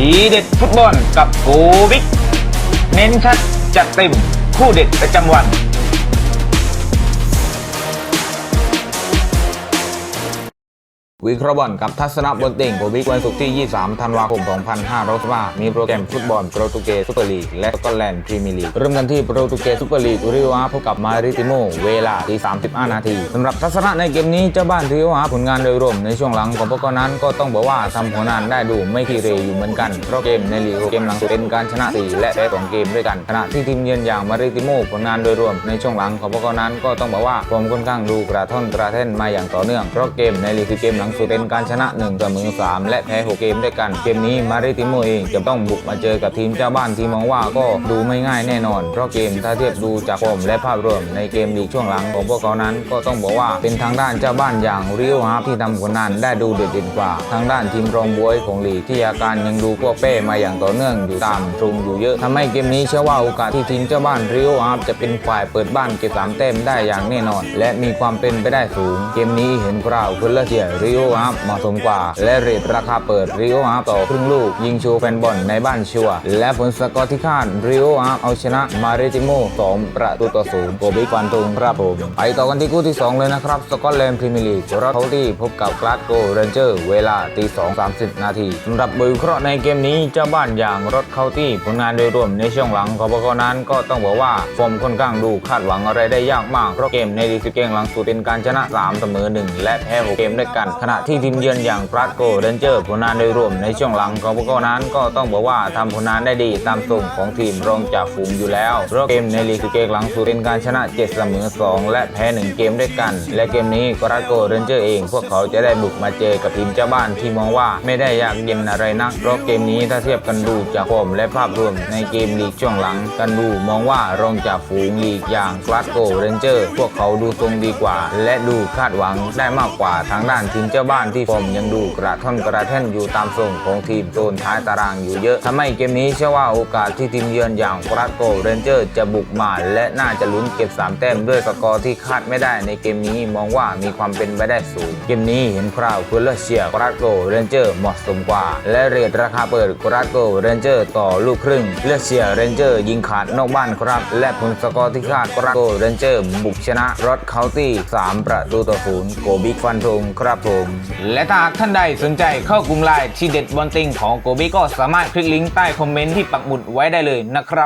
ทีเด็ดฟุตบอลกับโกวิกเน้นชัดจัดเต็มคู่เด็ดประจำวัน วิเคราะห์บอลกับทัศนบนเต่งโกวิกวันศุกร์ที่ 23 ธันวาคม 2565มีโปรแกรมฟุตบอลโปรตุเกสซูเปอร์ลีกและสกอตแลนด์พรีเมียร์ลีกเริ่มกันที่โปรตุเกสซูเปอร์ลีกริโออาพบกับมาริติโมเวลาตี35 นาทีสำหรับทัศนะในเกมนี้เจ้าบ้านริโออาผลงานโดยรวมในช่วงหลังของพวกเขานั้นก็ต้องบอกว่าทำผลงานได้ดูไม่ขี้เหรอยู่เหมือนกันเพราะเกมในลีกเกมหลังสุดเป็นการชนะ 4 และแพ้2เกมด้วยกันขณะที่ทีมเยือนอย่างมาริติโมผลงานโดยรวมในช่วงหลังของพวกเขานั้นก็ต้องบอกว่าฟอร์มค่อนข้างดูกระท่อนกระแท่นมาอย่างต่อเนื่องเพราะเกมในลีกคือเกมหลังสุเป็นการชนะ1เสมอ3และแพ้6เกมด้วยกัน เกมนี้มาริติโมเองจะต้องบุกมาเจอกับทีมเจ้าบ้านที่มองว่าก็ดูไม่ง่ายแน่นอน เพราะเกมถ้าเทียบดูจากฟอร์มและภาพรวมในเกมลีกช่วงหลังของพวกเขานั้น ก็ต้องบอกว่าเป็นทางด้านเจ้าบ้านอย่างริโอฮาร์ฟที่ทำผลงานได้ดูเด็ดเด่นกว่า ทางด้านทีมรองบวยของลีกที่อาการยังดูพวกเป้มาอย่างต่อเนื่องอยู่ตามตรงอยู่เยอะทำให้เกมนี้เชื่อว่าโอกาสที่ทีมเจ้าบ้านริโอฮาร์ฟจะเป็นฝ่ายเปิดบ้านเก็บสามแต้มได้อย่างแน่นอน และมีความเป็นไปได้สูง เกมนี้เห็นกราวคุณเลเชียริโอฮาร์ฟเหมาะสมกว่า และเรทราคาเปิดริโอฮาร์ฟต่อครึ่งลูก ยิงชูแฟนบอลในบ้านชัวและผลสกอร์ที่คาดริโอฮาร์ฟเอาชนะมาริติโม2ประตูต่อศูนย์โกบิกวันตุงครับผมไปต่อกันที่คู่ที่ 2 เลยนะครับ สกอตแลนด์พรีเมียร์ลีกรอดเขาที่พบกับกลาสโกเรนเจอร์ เวลาตี2 30นาทีสำหรับบทวิเคราะห์ในเกมนี้เจ้าบ้านอย่างรถเขาที่ผลงานโดยรวมในช่วงหลังของพวกเขานั้นก็ต้องบอกว่าฟอร์มค่อนข้างดูคาดหวังอะไรได้ยากมากเพราะเกมในดีสิเกมหลังสุดเป็นการชนะ3เสมอ1และแพ้6เกมด้วยกันขณะที่ทีมเยือนอย่างกลาสโกเรนเจอร์ผลงานโดยรวมในช่วงหลังของพวกเขานั้นก็ต้องบอกว่าทำผลงานได้ดีตามส่งของทีมรองจากฝูงอยู่แล้วเพราะเกมในลีกเกมหลังสุดเป็นการชนะ7เสมอ2 และแพ้ 1 เกมด้วยกัน และเกมนี้กราโกเรนเจอร์เอง พวกเขาจะได้บุกมาเจอกับทีมเจ้าบ้านที่มองว่าไม่ได้ยากเย็นอะไรนักเพราะเกมนี้ถ้าเทียบกันดูจากฟอร์มและภาพรวมในเกมลีกช่วงหลังกันดูมองว่ารองจากฝูงลีกอย่างกราโกเรนเจอร์พวกเขาดูทรงดีกว่า และดูคาดหวังได้มากกว่าทางด้านทีมเจ้าบ้านที่ฟอร์มยังดูกระท่อนกระแท่นอยู่ตามทรงของทีมโซนท้ายตารางอยู่เยอะทำให้เกมนี้เชื่อว่าโอกาสที่ทีมเยือนอย่างกราโกเรนเจอร์จะบุกมาและน่าจะลุ้นเก็บสามแต้มด้วยสกอร์ที่คาดไม่ได้ในเกมนี้มองว่ามีความเป็นไปได้สูง เกมนี้เห็นคราวคุณเลเชียกราโกเรนเจอร์เหมาะสมกว่า และเรทราคาเปิดกราโกเรนเจอร์ต่อลูกครึ่งเลเชียเรนเจอร์ยิงขาดนอกบ้านครับ และผลสกอร์ที่คาดกราโกเรนเจอร์บุกชนะรถเคาน์ตี้3ประตูต่อศูนย์โกบิกฟันธงครับผมและถ้าหากท่านใดสนใจเข้ากลุ่มไลน์ที่เด็ดบอลติงของโกบิก็สามารถคลิกลิงก์ใต้คอมเมนต์ที่ปักหมุดไว้ได้เลยนะครับ